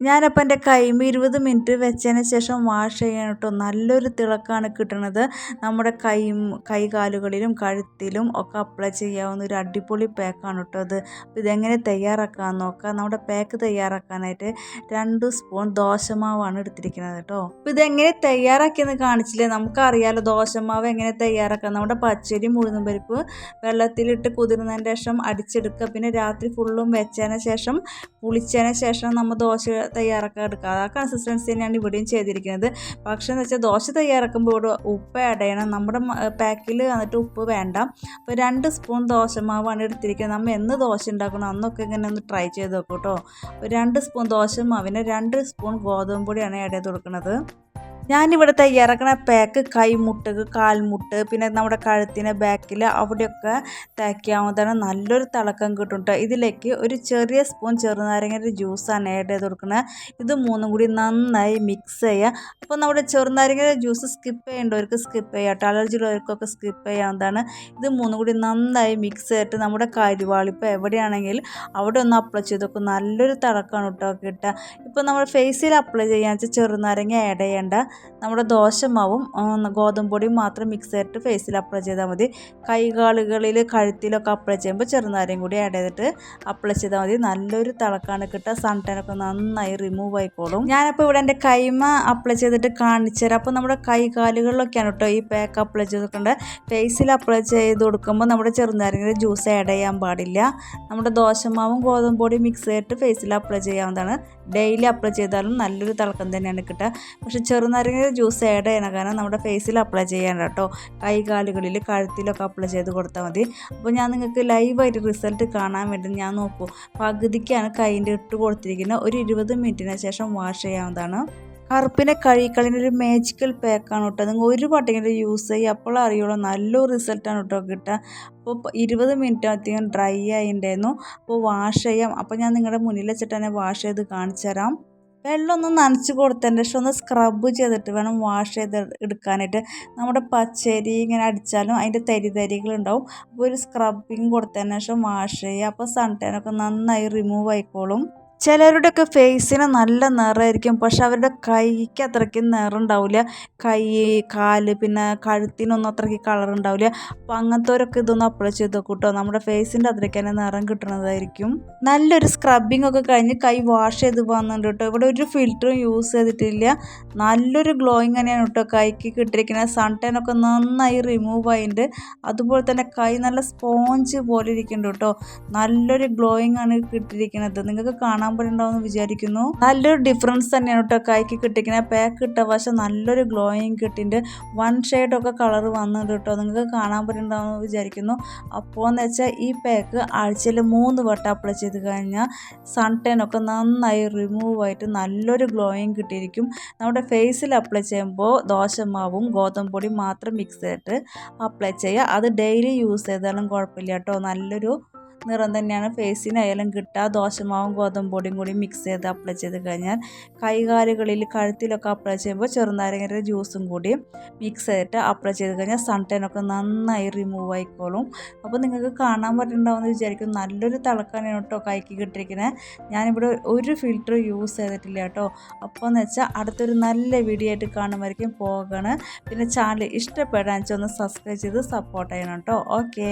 ഞാനപ്പോൾ എന്റെ കൈമ ഇരുപത് മിനിറ്റ് വെച്ചതിന് ശേഷം വാഷ് ചെയ്യണം കേട്ടോ നല്ലൊരു തിളക്കമാണ് കിട്ടുന്നത് നമ്മുടെ കൈ കൈകാലുകളിലും കഴുത്തിലും ഒക്കെ അപ്ലൈ ചെയ്യാവുന്ന ഒരു അടിപൊളി പാക്കാണ് കേട്ടോ അത്. അപ്പോൾ ഇതെങ്ങനെ തയ്യാറാക്കാൻ നോക്കാം. നമ്മുടെ പാക്ക് തയ്യാറാക്കാനായിട്ട് രണ്ട് സ്പൂൺ ദോശമാവാണ് എടുത്തിരിക്കുന്നത് കേട്ടോ. അപ്പോൾ ഇതെങ്ങനെ തയ്യാറാക്കിയെന്ന് കാണിച്ചില്ലേ? നമുക്കറിയാലോ ദോശമാവ് എങ്ങനെ തയ്യാറാക്കാം. നമ്മുടെ പച്ചരി മുഴുവൻ പരിപ്പ് വെള്ളത്തിലിട്ട് കുതിർന്നതിന് ശേഷം അടിച്ചെടുക്കുക. പിന്നെ രാത്രി ഫുള്ളും വെച്ചതിന് ശേഷം പുളിച്ചതിന് ശേഷം നമ്മൾ ദോശ തയ്യാറാക്കാൻ എടുക്കുക ആ കൺസിസ്റ്റൻസി തന്നെയാണ് ഇവിടെയും ചെയ്തിരിക്കുന്നത്. പക്ഷേ എന്ന് വെച്ചാൽ ദോശ തയ്യാറാക്കുമ്പോൾ ഇവിടെ ഉപ്പ് ആഡ് ചെയ്യണം. നമ്മുടെ പാക്കിൽ വന്നിട്ട് ഉപ്പ് വേണ്ട. അപ്പോൾ രണ്ട് സ്പൂൺ ദോശമാവാണ് എടുത്തിരിക്കുന്നത്. നമ്മൾ എന്ന് ദോശ ഉണ്ടാക്കണം അന്നൊക്കെ ഇങ്ങനെ ഒന്ന് ട്രൈ ചെയ്ത് നോക്കും കേട്ടോ. രണ്ട് സ്പൂൺ ദോശമാവിന് രണ്ട് സ്പൂൺ ഗോതമ്പ് പൊടിയാണ് ആഡ് ചെയ്ത് കൊടുക്കുന്നത് ഞാനിവിടെ ഇറങ്ങണ പാക്ക് കൈമുട്ട് കാൽമുട്ട് പിന്നെ നമ്മുടെ കഴുത്തിന് ബാക്കിൽ അവിടെയൊക്കെ തേക്കാവുന്നതാണ്. നല്ലൊരു തിളക്കം കിട്ടും കേട്ടോ ഇതിലേക്ക് ഒരു ചെറിയ സ്പൂൺ ചെറുനാരങ്ങയുടെ ജ്യൂസാണ് ആഡ് ചെയ്ത് കൊടുക്കുന്നത് ഇത് മൂന്നും കൂടി നന്നായി മിക്സ് ചെയ്യുക അപ്പോൾ നമ്മുടെ ചെറുനാരങ്ങയുടെ ജ്യൂസ് സ്കിപ്പ് ചെയ്യേണ്ടവർക്ക് സ്കിപ്പ് ചെയ്യാം കേട്ടോ അലർജി ഉള്ളവർക്കൊക്കെ സ്കിപ്പ് ചെയ്യാവുന്നതാണ്. ഇത് മൂന്നും കൂടി നന്നായി മിക്സ് ചെയ്തിട്ട് നമ്മുടെ കരുവാളിപ്പോൾ എവിടെയാണെങ്കിൽ അവിടെ ഒന്ന് അപ്ലൈ ചെയ്ത് നോക്കും. നല്ലൊരു തിളക്കമാണ് കേട്ടോ കിട്ടുക. ഇപ്പോൾ നമ്മൾ ഫേസിൽ അപ്ലൈ ചെയ്യാന്ന് വെച്ചാൽ ചെറുനാരങ്ങ ആഡ് ചെയ്യേണ്ട. നമ്മുടെ ദോശമാവും ഗോതമ്പ് പൊടിയും മാത്രം മിക്സ് ചെയ്തിട്ട് ഫേസിൽ അപ്ലൈ ചെയ്താൽ മതി. കൈകാലുകളിൽ കഴുത്തിലൊക്കെ അപ്ലൈ ചെയ്യുമ്പോൾ ചെറുനാരയും കൂടി ആഡ് ചെയ്തിട്ട് അപ്ലൈ ചെയ്താൽ മതി. നല്ലൊരു തിളക്കാണ് കിട്ടുക. സൺടൈനൊക്കെ നന്നായി റിമൂവ് ആയിക്കോളും. ഞാനപ്പോൾ ഇവിടെ എന്റെ കൈമ അപ്ലൈ ചെയ്തിട്ട് കാണിച്ചു തരാം. അപ്പോൾ നമ്മുടെ കൈകാലുകളിലൊക്കെയാണ് കേട്ടോ ഈ പാക്ക് അപ്ലൈ ചെയ്തിട്ടുണ്ട്. ഫേസിൽ അപ്ലൈ ചെയ്ത് കൊടുക്കുമ്പോൾ നമ്മുടെ ചെറുനാരങ്ങയുടെ ജ്യൂസ് ആഡ് ചെയ്യാൻ പാടില്ല. നമ്മുടെ ദോശമാവും ഗോതമ്പ് പൊടിയും മിക്സ് ചെയ്തിട്ട് ഫേസിൽ അപ്ലൈ ചെയ്യാവുന്നതാണ്. ഡെയിലി അപ്ലൈ ചെയ്താലും നല്ലൊരു തിളക്കം തന്നെയാണ് കിട്ടുക. പക്ഷേ ചെറുനാരങ്ങ ജ്യൂസ് ആഡ് ചെയ്യണം. കാരണം നമ്മുടെ ഫേസിൽ അപ്ലൈ ചെയ്യാൻ കേട്ടോ കൈകാലുകളിൽ കഴുത്തിലൊക്കെ അപ്ലൈ ചെയ്ത് കൊടുത്താൽ മതി. അപ്പോൾ ഞാൻ നിങ്ങൾക്ക് ലൈവായിട്ട് റിസൾട്ട് കാണാൻ വേണ്ടി ഞാൻ നോക്കൂ. പകുതിക്കാണ് കൈന്റെ ഇട്ട് കൊടുത്തിരിക്കുന്നത്. ഒരു ഇരുപത് മിനിറ്റിന് ശേഷം വാഷ് ചെയ്യാവുന്നതാണ്. കറുപ്പിനെ കഴിക്കളിന്റെ ഒരു മാജിക്കൽ പാക്കാണ് കേട്ടോ നിങ്ങൾ ഒരു പട്ടിങ്ങനെ യൂസ് ചെയ്യുക. അപ്പോൾ അറിയുള്ളൂ നല്ലൊരു റിസൾട്ടാണ് കേട്ടോ കിട്ടുക. അപ്പോൾ ഇരുപത് മിനിറ്റ് അധികം ഡ്രൈ ആയിട്ടുണ്ടായിരുന്നു അപ്പോൾ വാഷ് ചെയ്യാം. അപ്പോൾ ഞാൻ നിങ്ങളുടെ മുന്നിൽ വെച്ചിട്ട് തന്നെ വാഷ് ചെയ്ത് കാണിച്ചു തരാം വെള്ളം ഒന്ന് നനച്ച് കൊടുത്തതിന്റെ ശേഷം ഒന്ന് സ്ക്രബ് ചെയ്തിട്ട് വേണം വാഷ് ചെയ്ത് എടുക്കാനായിട്ട്. നമ്മുടെ പച്ചരി ഇങ്ങനെ അടിച്ചാലും അതിന്റെ തരി തരികളുണ്ടാവും. അപ്പോൾ ഒരു സ്ക്രബിങ് കൊടുത്തതിന് ശേഷം വാഷ് ചെയ്യുക. അപ്പോൾ സൺടൈനൊക്കെ നന്നായി റിമൂവ് ആയിക്കോളും. ചിലരുടെയൊക്കെ ഫേസിന് നല്ല നിറമായിരിക്കും. പക്ഷെ അവരുടെ കൈക്ക് അത്രയ്ക്ക് നിറം ഉണ്ടാവില്ല കൈ കാൽ പിന്നെ കഴുത്തിനൊന്നും അത്രയ്ക്ക് കളർ ഉണ്ടാവില്ല. അപ്പം അങ്ങനത്തെവരൊക്കെ ഇതൊന്ന് അപ്ലൈ ചെയ്ത് കേട്ടോ നമ്മുടെ ഫേസിന്റെ അത്രയ്ക്ക് തന്നെ നിറം കിട്ടുന്നതായിരിക്കും. നല്ലൊരു സ്ക്രബിംഗ് ഒക്കെ കഴിഞ്ഞ് കൈ വാഷ് ചെയ്ത് പോകുന്നുണ്ട് കേട്ടോ. ഇവിടെ ഒരു ഫിൽറ്ററും യൂസ് ചെയ്തിട്ടില്ല. നല്ലൊരു ഗ്ലോയിങ് തന്നെയാണ് കേട്ടോ കൈക്ക് കിട്ടിയിരിക്കുന്നത്. സൺ ഒക്കെ നന്നായി റിമൂവ് ആയിട്ടുണ്ട്. അതുപോലെ തന്നെ കൈ നല്ല സ്പോഞ്ച് പോലെ ഇരിക്കുന്നുണ്ട് കേട്ടോ. നല്ലൊരു ഗ്ലോയിങ് ആണ് കിട്ടിയിരിക്കുന്നത്. നിങ്ങൾക്ക് കാണാൻ കാണാൻ വിചാരിക്കുന്നു. നല്ലൊരു ഡിഫറൻസ് തന്നെയാണ് കേട്ടോ കൈക്ക് കിട്ടിക്കുന്നത് പാക്ക് ഇട്ട വശം നല്ലൊരു ഗ്ലോയിങ് കിട്ടിന്റെ വൺ ഷെയ്ഡൊക്കെ കളർ വന്നിട്ട് കേട്ടോ നിങ്ങൾക്ക് കാണാൻ പറ്റുന്നുണ്ടാവുമെന്ന് വിചാരിക്കുന്നു. അപ്പോൾ എന്ന് വെച്ചാൽ ഈ പാക്ക് ആഴ്ചയിൽ മൂന്ന് വട്ടം അപ്ലൈ ചെയ്ത് കഴിഞ്ഞാൽ സൺ ഒക്കെ നന്നായി റിമൂവ് ആയിട്ട് നല്ലൊരു ഗ്ലോയിങ് കിട്ടിയിരിക്കും. നമ്മുടെ ഫേസിൽ അപ്ലൈ ചെയ്യുമ്പോൾ ദോശമാവും ഗോതമ്പ് പൊടിയും മാത്രം മിക്സ് ചെയ്തിട്ട് അപ്ലൈ ചെയ്യുക. അത് ഡെയിലി യൂസ് ചെയ്താലും കുഴപ്പമില്ല കേട്ടോ നല്ലൊരു നിറം തന്നെയാണ്. ഫേസിനായാലും കിട്ടുക ദോശമാവും ഗോതമ്പ് പൊടിയും കൂടി മിക്സ് ചെയ്ത് അപ്ലൈ ചെയ്ത് കഴിഞ്ഞാൽ കൈകാലുകളിൽ കഴുത്തിലൊക്കെ അപ്ലൈ ചെയ്യുമ്പോൾ ചെറുനാരങ്ങയുടെ ജ്യൂസും കൂടി മിക്സ് ചെയ്തിട്ട് അപ്ലൈ ചെയ്ത് കഴിഞ്ഞാൽ സൺ ടൈനൊക്കെ നന്നായി റിമൂവ് ആയിക്കോളും. അപ്പോൾ നിങ്ങൾക്ക് കാണാൻ പറ്റുന്നുണ്ടാവുമെന്ന് വിചാരിക്കും നല്ലൊരു തിളക്കാനാണ് കേട്ടോ കൈക്ക് കിട്ടിയിരിക്കുന്നത്. ഞാനിവിടെ ഒരു ഫിൽറ്റർ യൂസ് ചെയ്തിട്ടില്ല കേട്ടോ. അപ്പോൾ എന്ന് വെച്ചാൽ അടുത്തൊരു നല്ല വീഡിയോ ആയിട്ട് കാണുമായിരിക്കും. പോകണം. പിന്നെ ചാനൽ ഇഷ്ടപ്പെടാൻ വെച്ചാൽ ഒന്ന് സബ്സ്ക്രൈബ് ചെയ്ത് സപ്പോർട്ട് ചെയ്യണം കേട്ടോ. ഓക്കേ